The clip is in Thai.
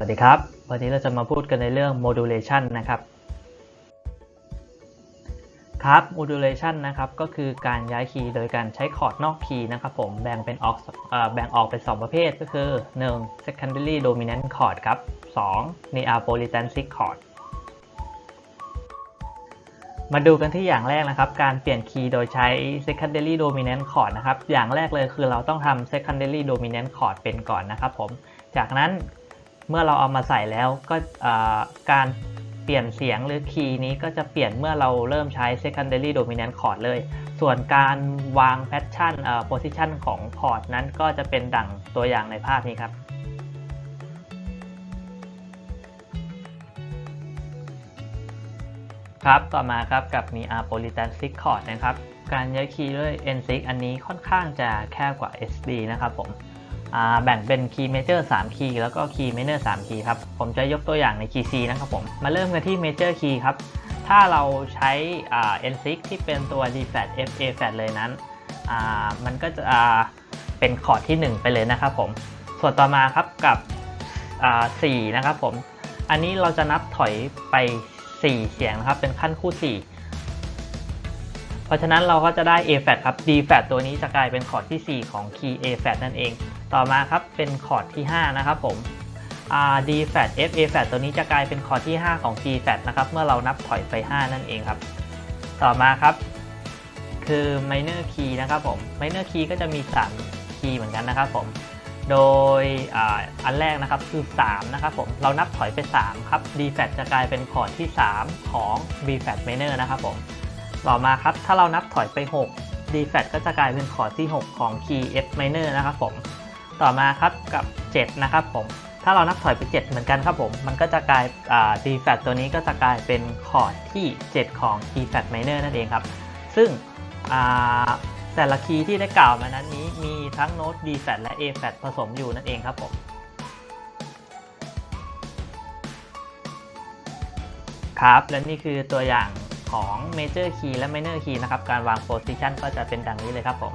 วัสดีครับ วันนี้เราจะมาพูดกันในเรื่อง modulation นะครับ ครับ modulation นะครับก็คือการย้ายคีย์โดยการใช้คอร์ดนอกคีย์นะครับผมแบ่งเป็นออกแบ่งออกเป็น 2 ประเภทก็คือ 1. secondary dominant chord ครับ 2. Neapolitan sixth chord มาดูกันที่อย่างแรกนะครับ การเปลี่ยนคีย์โดยใช้ secondary dominant chord นะครับ อย่างแรกเลยคือเราต้องทำ secondary dominant chord เป็นก่อนนะครับผม จากนั้น เมื่อเราเอามาใส่แล้วก็การเปลี่ยนเสียงหรือคีย์นี้ก็จะเปลี่ยนเมื่อเราเริ่มใช้ secondary dominant chord เลย ส่วนการวาง pattern เอ่อ position ของคอร์ดนั้นก็จะเป็นดั่งตัวอย่างในภาพนี้ครับครับต่อมาครับกับมี a p o l i t a n six chord นะครับ การย้ายคีย์ด้วย n 6 อันนี้ค่อนข้างจะแคบกว่า SD นะครับผม แบ่งเป็นคีย์เมเจอร์3คีย์แล้วก็คีย์เมเนอร์3คีย์ครับ ผมจะยกตัวอย่างในคีย์ C นะครับผม มาเริ่มกันที่เมเจอร์คีย์ครับ ถ้าเราใช้ En6 ที่เป็นตัว D flat F A flat เลยนั้น มันก็จะเป็นคอร์ดที่ 1 ไปเลยนะครับผม ส่วนต่อมาครับกับ4นะครับผม อันนี้เราจะนับถอยไป 4 เสียงนะครับ เป็นขั้นคู่4เพราะฉะนั้นเราก็จะได้ A flat ครับ D flat ตัวนี้จะกลายเป็นคอร์ดที่ 4 ของคีย์ A flat นั่นเอง ต่อมาครับเป็นคอร์ดที่ 5 นะครับผม D flat F A flat ตัวนี้จะกลายเป็นคอร์ดที่ 5 ของ G flat นะครับ เมื่อเรานับถอยไป 5 นั่นเองครับ ต่อมาครับ คือ minor key นะครับผม minor key ก็จะมี 3 คีย์เหมือนกันนะครับผม โดยออันแรกนะครับคือ 3 นะครับผม เรานับถอยไป 3 ครับ D flat จะกลายเป็นคอร์ดที่ 3 ของ B flat minor นะครับผม ต่อมาครับ ถ้าเรานับถอยไป 6 D flat ก็จะกลายเป็นคอร์ดที่ 6 ของ key F minor นะครับผม ต่อมาครับกับ 7 นะครับผม ถ้าเรานับถอยไป 7 เหมือนกันครับผม มันก็จะกลายอ่า D flat ตัวนี้ก็จะกลายเป็นคอร์ดที่ 7 ของ E f a t minor นั่นเองครับ ซึ่งอ่าแต่ละคีย์ที่ได้กล่าวมานั้นนี้มีทั้งโน้ต D flat และ A flat ผสมอยู่นั่นเองครับผมครับและนี่คือตัวอย่างของ Major Key และ Minor Key นะครับ การวาง Position ก็จะเป็นดังนี้เลยครับผม